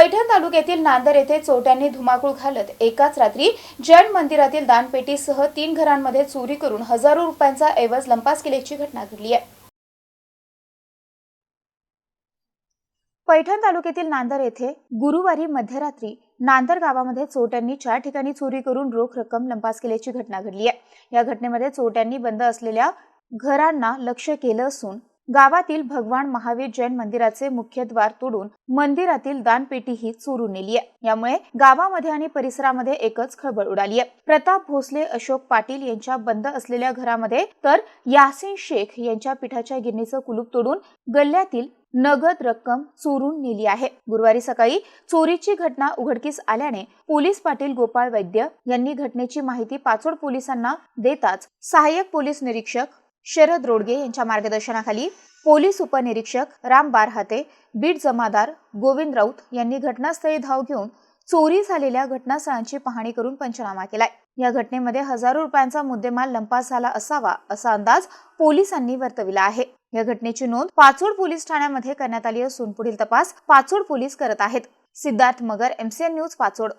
पैठण तालुक्यातील नांदर येथे चोरट्यांनी धुमाकूळ घालत एकाच रात्री जैन मंदिरातील दानपेटीसह तीन घरांमध्ये चोरी करून हजारो रुपयांचा ऐवज लंपास केल्याची घटना घडली आहे. पैठण तालुक्यातील नांदर येथे गुरुवारी मध्यरात्री नांदर गावामध्ये चोरट्यांनी चार ठिकाणी चोरी करून रोख रक्कम लंपास केल्याची घटना घडली आहे. या घटनेमध्ये चोरट्यांनी बंद असलेल्या घरांना लक्ष केलं असून गावातील भगवान महावीर जैन मंदिराचे मुख्य द्वार तोडून मंदिरातील दानपेटीही चोरून नेली आहे. यामुळे गावामध्ये आणि परिसरामध्ये एकच खळबळ उडाली आहे. प्रताप भोसले अशोक पाटील यांच्या बंद असलेल्या घरामध्ये तर यासिन शेख यांच्या पिठाच्या गिरणीचं कुलूप तोडून गल्ल्यातील नगद रक्कम चोरून नेली आहे. गुरुवारी सकाळी चोरीची घटना उघडकीस आल्याने पोलीस पाटील गोपाळ वैद्य यांनी घटनेची माहिती पाचोड पोलिसांना देताच सहाय्यक पोलीस निरीक्षक शरद रोडगे यांच्या मार्गदर्शनाखाली पोलीस उपनिरीक्षक राम बारहाते बीट जमादार गोविंद राऊत यांनी घटनास्थळी धाव घेऊन चोरी झालेल्या घटनास्थळांची पाहणी करून पंचनामा केलाय. या घटनेमध्ये हजारो रुपयांचा मुद्देमाल लंपास झाला असावा असा अंदाज पोलिसांनी वर्तविला आहे. या घटनेची नोंद पाचोड पोलीस ठाण्यामध्ये करण्यात आली असून पुढील तपास पाचोड पोलीस करत आहेत. Siddharth Magar MCN news Pachod.